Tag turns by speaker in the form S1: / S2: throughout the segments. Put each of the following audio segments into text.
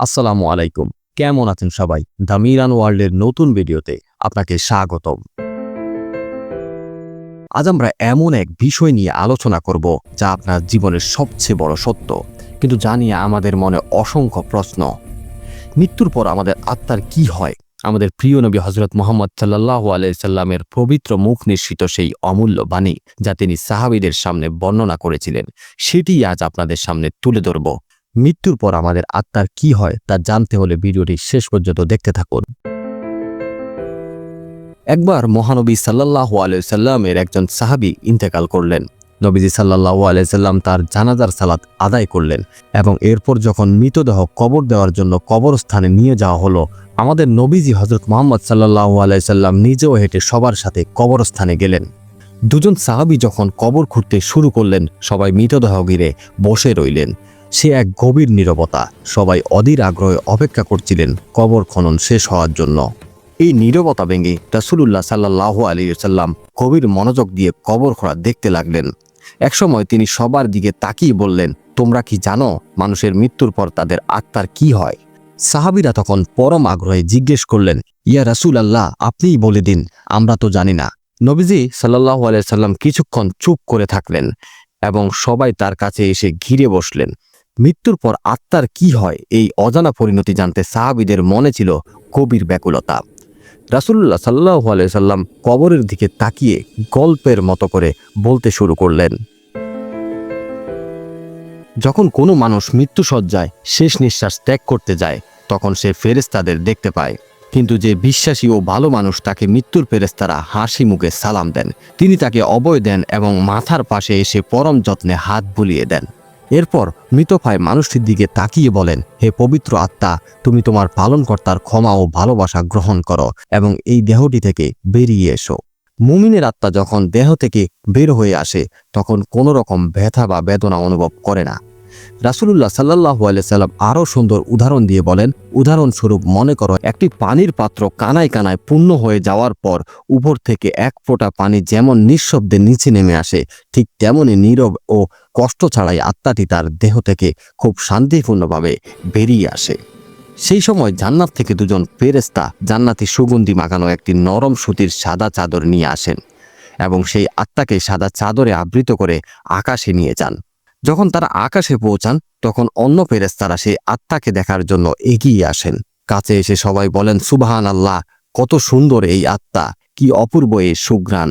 S1: আসসালামু আলাইকুম। কেমন আছেন সবাই? দ্য মিরান ওয়ার্ল্ডের নতুন ভিডিওতে আপনাকে স্বাগতম। আজ আমরা এমন এক বিষয় নিয়ে আলোচনা করব যা আপনার জীবনের সবচেয়ে বড় সত্য, কিন্তু জানিয়ে আমাদের মনে অসংখ্য প্রশ্ন। মৃত্যুর পর আমাদের আত্মার কি হয়? আমাদের প্রিয় নবী হজরত মোহাম্মদ সাল্লাহ আলাইসাল্লামের পবিত্র মুখ নিঃসৃত সেই অমূল্য বাণী যা তিনি সাহাবিদের সামনে বর্ণনা করেছিলেন সেটি আজ আপনাদের সামনে তুলে ধরব। মৃত্যুর পর আমাদের আত্মার কি হয় তা জানতে হলে ভিডিওটি শেষ পর্যন্ত দেখতে থাকুন। একবার মহানবী সাল্লাহ আলাইসাল্লামের একজন সাহাবি ইন্তেকাল করলেন। নবীজি সাল্লাহ আলাইসাল্লাম তার জানাজার সালাত আদায় করলেন এবং এরপর যখন মৃতদেহ কবর দেওয়ার জন্য কবরস্থানে নিয়ে যাওয়া হলো, আমাদের নবীজি হজরত মোহাম্মদ সাল্লাহ আলাইসাল্লাম নিজেও হেঁটে সবার সাথে কবরস্থানে গেলেন। দুজন সাহাবি যখন কবর খুঁড়তে শুরু করলেন, সবাই মৃতদেহ ঘিরে বসে রইলেন। সে এক গভীর নীরবতা। সবাই অধীর আগ্রহে অপেক্ষা করছিলেন কবর খনন শেষ হওয়ার জন্য। এই নীরবতা ভেঙে রাসুলুল্লাহ সাল্লাহ আলী সাল্লাম গভীর মনোযোগ দিয়ে কবর খোঁড়া দেখতে লাগলেন। একসময় তিনি সবার দিকে তাকিয়ে বললেন, তোমরা কি জানো মানুষের মৃত্যুর পর তাদের আত্মার কি হয়? সাহাবিরা তখন পরম আগ্রহে জিজ্ঞেস করলেন, ইয়া রাসুল আল্লাহ আপনিই বলে দিন, আমরা তো জানি না। নবীজি সাল্লাহ আলিয়া সাল্লাম কিছুক্ষণ চুপ করে থাকলেন এবং সবাই তার কাছে এসে ঘিরে বসলেন। মৃত্যুর পর আত্মার কি হয়? এই অজানা পরিণতি জানতে সাহাবিদের মনে ছিল কবির ব্যাকুলতা। রাসুল্লাহ সাল্লাহ সাল্লাম কবরের দিকে তাকিয়ে গল্পের মতো করে বলতে শুরু করলেন। যখন কোনো মানুষ মৃত্যুসজ্জায় শেষ নিঃশ্বাস ত্যাগ করতে যায়, তখন সে ফেরেস্তাদের দেখতে পায়। কিন্তু যে বিশ্বাসী ও ভালো মানুষ তাকে মৃত্যুর ফেরেস্তারা হাসি মুখে সালাম দেন, তিনি তাকে অবয় দেন এবং মাথার পাশে এসে পরম যত্নে হাত বুলিয়ে দেন। এরপর মৃতপায় মানুষটির দিকে তাকিয়ে বলেন, হে পবিত্র আত্মা, তুমি তোমার পালনকর্তার ক্ষমা ও ভালোবাসা গ্রহণ করো এবং এই দেহটি থেকে বেরিয়ে এসো। মুমিনের আত্মা যখন দেহ থেকে বের হয়ে আসে, তখন কোনো রকম ব্যথা বা বেদনা অনুভব করে না। রাসুলুল্লাহ সাল্লাহ সাল্লাম আরও সুন্দর উদাহরণ দিয়ে বলেন, উদাহরণস্বরূপ মনে করো, একটি পানির পাত্র কানায় কানায় পূর্ণ হয়ে যাওয়ার পর উপর থেকে এক ফোঁটা পানি যেমন নিঃশব্দে নিচে নেমে আসে, ঠিক তেমনি নীরব ও কষ্ট ছাড়াই আত্মাটি তার দেহ থেকে খুব শান্তিপূর্ণভাবে বেরিয়ে আসে। সেই সময় জান্নাত থেকে দুজন ফেরেস্তা জান্নাতি সুগন্ধি মাখানো একটি নরম সুতির সাদা চাদর নিয়ে আসেন এবং সেই আত্মাকে সাদা চাদরে আবৃত করে আকাশে নিয়ে যান। যখন তারা আকাশে পৌঁছান, তখন অন্য ফেরেস্তারা সেই আত্মাকে দেখার জন্য এগিয়ে আসেন। কাছে এসে সবাই বলেন সুবাহান আল্লাহ কত সুন্দর এই আত্মা, কি অপূর্ব এই সুঘ্রাণ।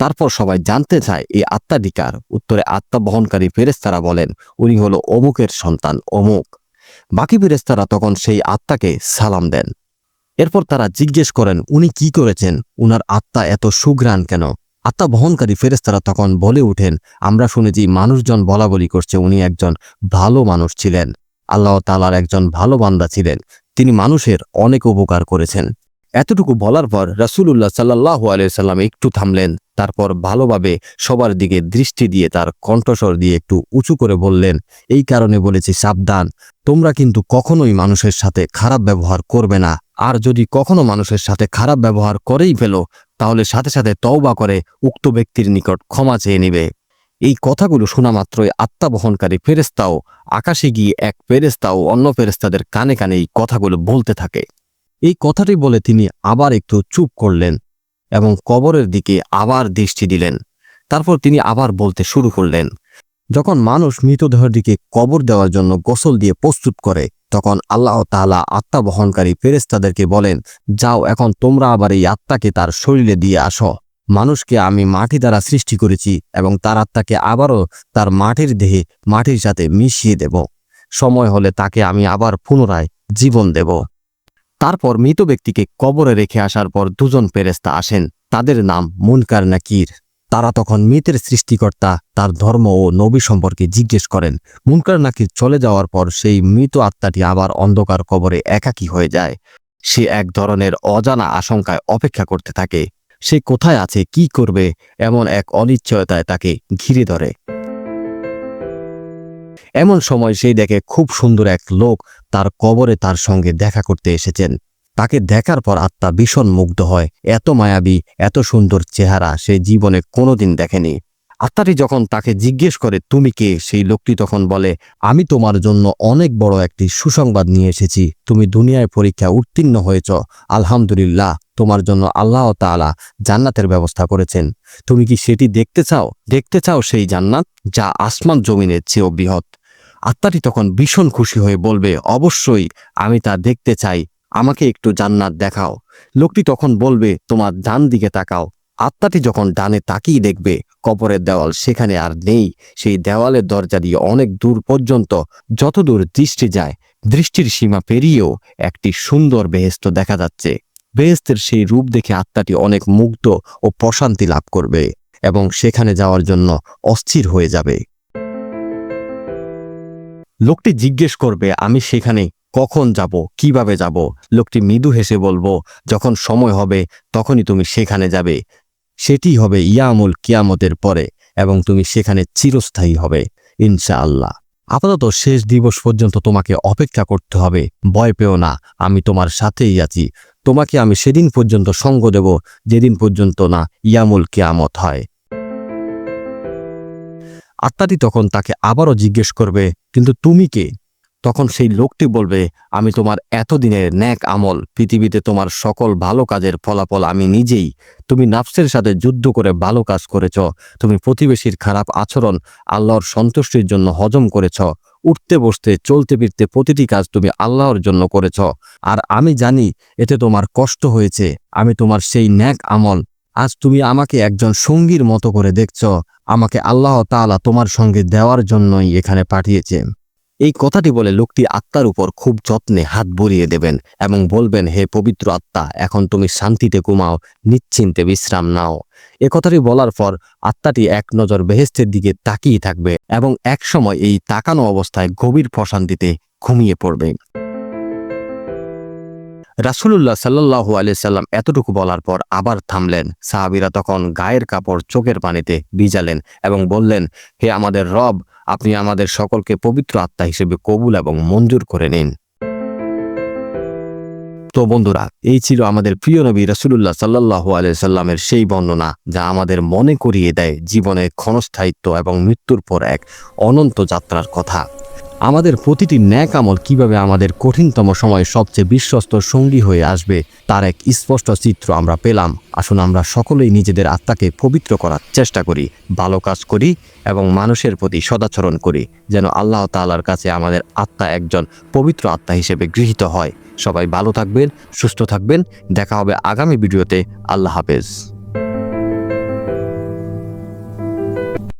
S1: তারপর সবাই জানতে চায়, এই আত্মাধিকার উত্তরে আত্মা বহনকারী ফেরেস্তারা বলেন, উনি হলো অমুকের সন্তান, অমুক। বাকি ফেরেস্তারা তখন সেই আত্মাকে সালাম দেন। এরপর তারা জিজ্ঞেস করেন, উনি কি করেছেন? উনার আত্মা এত সুঘ্রাণ কেন? আত্মা বহনকারী ফেরেস্তারা তখন বলে উঠেন আমরা শুনেছি মানুষজন বলা বলি করছে, উনি একজন ভালো মানুষ ছিলেন। আল্লাহ তালার একজন ভালো বান্দা ছিলেন। তিনি মানুষের অনেক উপকার করেছেন। এতটুকু বলার পর রাসুলুল্লাহ সাল্লাহ আলিয়া সাল্লাম একটু থামলেন। তারপর ভালোভাবে সবার দিকে দৃষ্টি দিয়ে তার কণ্ঠস্বর দিয়ে একটু উঁচু করে বললেন, এই কারণে বলেছি সাবধান। তোমরা কিন্তু কখনোই মানুষের সাথে খারাপ ব্যবহার করবে না। আর যদি কখনো মানুষের সাথে খারাপ ব্যবহার করেই ফেলো, তাহলে সাথে সাথে তওবা করে উক্ত ব্যক্তির নিকট ক্ষমা চেয়ে নিবে। এই কথাগুলো শোনা মাত্রই আত্মা বহনকারী ফেরেস্তাও আকাশে গিয়ে এক ফেরেস্তাও অন্য ফেরেস্তাদের কানে কানে এই কথাগুলো বলতে থাকে। এই কথাটি বলে তিনি আবার একটু চুপ করলেন। এবং কবরের দিকে আবার দৃষ্টি দিলেন। তারপর তিনি আবার বলতে শুরু করলেন, যখন মানুষ মৃতদেহের দিকে কবর দেওয়ার জন্য গোসল দিয়ে প্রস্তুত করে, তখন আল্লাহ তাআলা আত্মা বহনকারী ফেরেস্তাদেরকে বলেন, যাও এখন তোমরা আবার এই আত্মাকে তার শরীরে দিয়ে আসো। মানুষকে আমি মাটি দ্বারা সৃষ্টি করেছি এবং তার আত্মাকে আবারও তার মাটির দেহে, মাটির সাথে মিশিয়ে দেব। সময় হলে তাকে আমি আবার পুনরায় জীবন দেব। তারপর মৃত ব্যক্তিকে কবরে রেখে আসার পর দুজন ফেরেস্তা আসেন। তাদের নাম মুনকার নাকির। তারা তখন মৃতের সৃষ্টিকর্তা, তার ধর্ম ও নবী সম্পর্কে জিজ্ঞেস করেন। মুনকার নাকির চলে যাওয়ার পর সেই মৃত আত্মাটি আবার অন্ধকার কবরে একাকী হয়ে যায়। সে এক ধরনের অজানা আশঙ্কায় অপেক্ষা করতে থাকে। সে কোথায় আছে, কি করবে, এমন এক অনিশ্চয়তায় তাকে ঘিরে ধরে। এমন সময় সেই দেখে খুব সুন্দর এক লোক তার কবরে তার সঙ্গে দেখা করতে এসেছেন। তাকে দেখার পর আত্মা ভীষণ মুগ্ধ হয়। এত মায়াবী, এত সুন্দর চেহারা সে জীবনে কোনোদিন দেখেনি। আত্মাটি যখন তাকে জিজ্ঞেস করে, তুমি কে? সেই লোকটি তখন বলে, আমি তোমার জন্য অনেক বড় একটি সুসংবাদ নিয়ে এসেছি। তুমি দুনিয়ায় পরীক্ষা উত্তীর্ণ হয়েছ। আলহামদুলিল্লাহ, তোমার জন্য আল্লাহ তাআলা জান্নাতের ব্যবস্থা করেছেন। তুমি কি সেটি দেখতে চাও? দেখতে চাও সেই জান্নাত যা আসমান জমিনের চেয়েও বৃহৎ? আত্মাটি তখন ভীষণ খুশি হয়ে বলবে, অবশ্যই, আমি তা দেখতে চাই। আমাকে একটু জান্নাত দেখাও। লোকটি তখন বলবে, তোমার ডান দিকে তাকাও। আত্মাটি যখন ডানে তাকিয়ে দেখবে কবরের দেওয়াল সেখানে আর নেই। সেই দেওয়ালের দরজা দিয়ে অনেক দূর পর্যন্ত যতদূর দৃষ্টি যায়, দৃষ্টির সীমা পেরিয়েও একটি সুন্দর বেহেস্ত দেখা যাচ্ছে। বেহেস্তের সেই রূপ দেখে আত্মাটি অনেক মুগ্ধ ও প্রশান্তি লাভ করবে এবং সেখানে যাওয়ার জন্য অস্থির হয়ে যাবে। লোকটি জিজ্ঞেস করবে, আমি সেখানে কখন যাব? কীভাবে যাব? লোকটি মৃদু হেসে বলব, যখন সময় হবে, তখনই তুমি সেখানে যাবে। সেটি হবে ইয়ামুল কিয়ামতের পরে এবং তুমি সেখানে চিরস্থায়ী হবে, ইনশাআল্লাহ। আপাতত শেষ দিবস পর্যন্ত তোমাকে অপেক্ষা করতে হবে, ভয় পেও না, আমি তোমার সাথেই আছি। তোমাকে আমি সেদিন পর্যন্ত সঙ্গ দেব, যেদিন পর্যন্ত না ইয়ামুল কিয়ামত হয়। আত্মাটি তখন তাকে আবারও জিজ্ঞেস করবে, কিন্তু তুমি কে? তখন সেই লোকটি বলবে, আমি তোমার এতদিনের ন্যাক আমল, পৃথিবীতে তোমার সকল ভালো কাজের ফলাফল আমি নিজেই। তুমি নাফসের সাথে যুদ্ধ করে ভালো কাজ করেছ, তুমি প্রতিবেশীর খারাপ আচরণ, আল্লাহর সন্তুষ্টির জন্য হজম করেছ। উঠতে বসতে, চলতে ফিরতে প্রতিটি কাজ তুমি আল্লাহর জন্য করেছ। আর আমি জানি, এতে তোমার কষ্ট হয়েছে। আমি তোমার সেই ন্যাক আমল। আজ তুমি আমাকে একজন সঙ্গীর মতো করে দেখছ। আমাকে আল্লাহ তাআলা তোমার সঙ্গে দেওয়ার জন্যই এখানে পাঠিয়েছে। এই কথাটি বলে লোকটি আত্মার উপর খুব যত্নে হাত বুলিয়ে দেবেন এবং বলবেন, হে পবিত্র আত্মা, এখন তুমি শান্তিতে ঘুমাও, নিশ্চিন্তে বিশ্রাম নাও। এ কথাটি বলার পর আত্মাটি এক নজর বেহেস্তের দিকে তাকিয়ে থাকবে এবং এক সময় এই তাকানো অবস্থায় গভীর প্রশান্তিতে ঘুমিয়ে পড়বে। রাসুলুল্লাহ সাল্লাহু সাল্লাম এতটুকু বলার পর আবার থামলেন। সাহাবিরা তখন গায়ের কাপড় চোখের পানিতে ভিজালেন এবং বললেন, হে আমাদের রব, আপনি আমাদের সকলকে পবিত্র আত্মা হিসেবে কবুল এবং মঞ্জুর করে নিন। তো বন্ধুরা, এই ছিল আমাদের প্রিয় নবী রাসুলুল্লাহ সাল্লাহু সাল্লামের সেই বর্ণনা যা আমাদের মনে করিয়ে দেয় জীবনের ক্ষণস্থায়িত্ব এবং মৃত্যুর পর এক অনন্ত যাত্রার কথা। আমাদের প্রতিটি ন্যাক আমল কীভাবে আমাদের কঠিনতম সময়ে সবচেয়ে বিশ্বস্ত সঙ্গী হয়ে আসবে, তার এক স্পষ্ট চিত্র আমরা পেলাম। আসুন আমরা সকলেই নিজেদের আত্মাকে পবিত্র করার চেষ্টা করি, ভালো কাজ করি এবং মানুষের প্রতি সদাচরণ করি, যেন আল্লাহ তাআলার কাছে আমাদের আত্মা একজন পবিত্র আত্মা হিসেবে গৃহীত হয়। সবাই ভালো থাকবেন, সুস্থ থাকবেন। দেখা হবে আগামী ভিডিওতে। আল্লাহ হাফেজ।